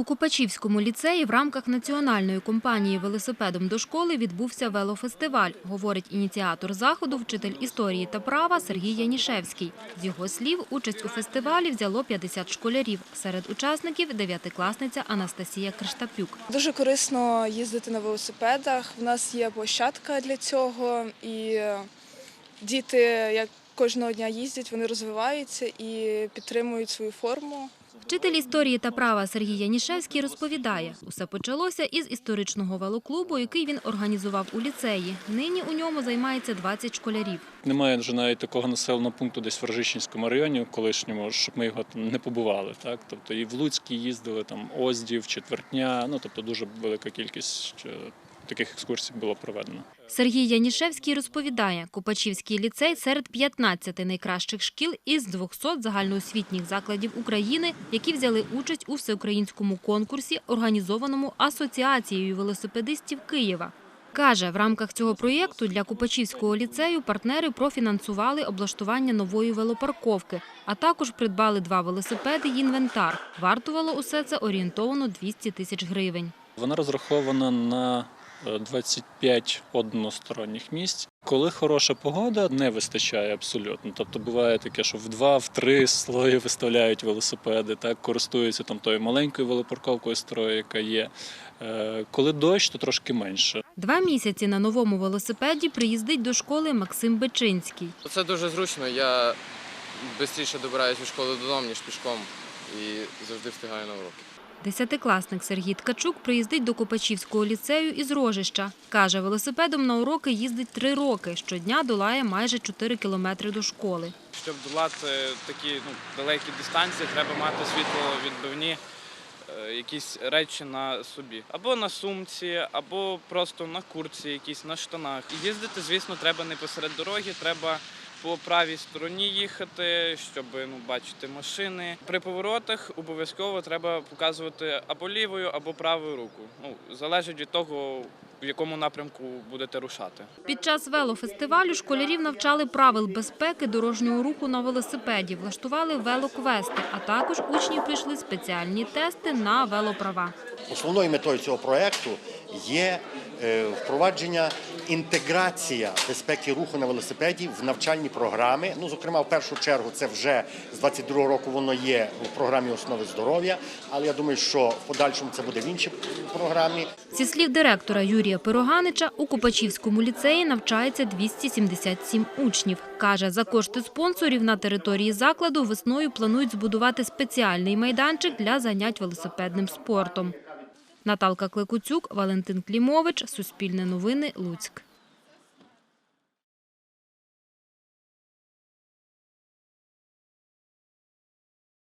У Купачівському ліцеї в рамках національної кампанії велосипедом до школи відбувся велофестиваль, говорить ініціатор заходу, вчитель історії та права Сергій Янішевський. З його слів, участь у фестивалі взяло 50 школярів. Серед учасників – дев'ятикласниця Анастасія Криштапюк. Дуже корисно їздити на велосипедах. У нас є площадка для цього, і діти, як кожного дня їздять, вони розвиваються і підтримують свою форму. Вчитель історії та права Сергій Янішевський розповідає, усе почалося із історичного велоклубу, який він організував у ліцеї. Нині у ньому займається 20 школярів. Немає вже навіть такого населеного пункту десь в Рожищенському районі, колишньому, щоб ми його там не побували. Так? Тобто і в Луцькій їздили, там Оздів, Четвертня, ну тобто дуже велика кількість е, таких екскурсій було проведено. Сергій Янішевський розповідає, Купачівський ліцей серед 15 найкращих шкіл із 200 загальноосвітніх закладів України, які взяли участь у всеукраїнському конкурсі, організованому Асоціацією велосипедистів Києва. Каже, в рамках цього проєкту для Купачівського ліцею партнери профінансували облаштування нової велопарковки, а також придбали два велосипеди й інвентар. Вартувало усе це орієнтовано 200 тисяч гривень. Вона розрахована на 25 односторонніх місць. Коли хороша погода, не вистачає абсолютно. Тобто буває таке, що в два, в три слої виставляють велосипеди, так користуються там тою маленькою велопарковкою старою, яка є. Е, Коли дощ, то трошки менше. Два місяці на новому велосипеді приїздить до школи Максим Бечинський. Це дуже зручно. Я швидше добираюся від школи додому, ніж пішком, і завжди встигаю на уроки. Десятикласник Сергій Ткачук приїздить до Копачівського ліцею із Рожища. Каже, велосипедом на уроки їздить три роки. Щодня долає майже 4 кілометри до школи. Щоб долати такі ну, далекі дистанції, треба мати світловідбивні е, якісь речі на собі. Або на сумці, або просто на курці, якісь на штанах. І їздити, звісно, треба не посеред дороги, треба по правій стороні їхати, щоб ну, бачити машини. При поворотах обов'язково треба показувати або лівою, або правою руку. Ну, залежить від того, в якому напрямку будете рушати. Під час велофестивалю школярів навчали правил безпеки дорожнього руху на велосипеді, влаштували велоквести, а також учні пройшли спеціальні тести на велоправа. Основною метою цього проєкту є е, впровадження інтеграція безпеки руху на велосипеді в навчальні програми. Ну, зокрема, в першу чергу, це вже з 22-го року воно є в програмі основи здоров'я, але я думаю, що в подальшому це буде в іншій програмі. Зі слів директора Юрія Пироганича, у Купачівському ліцеї навчається 277 учнів. Каже, за кошти спонсорів на території закладу весною планують збудувати спеціальний майданчик для занять велосипедним спортом. Наталка Клекуцюк, Валентин Клімович, Суспільне новини, Луцьк.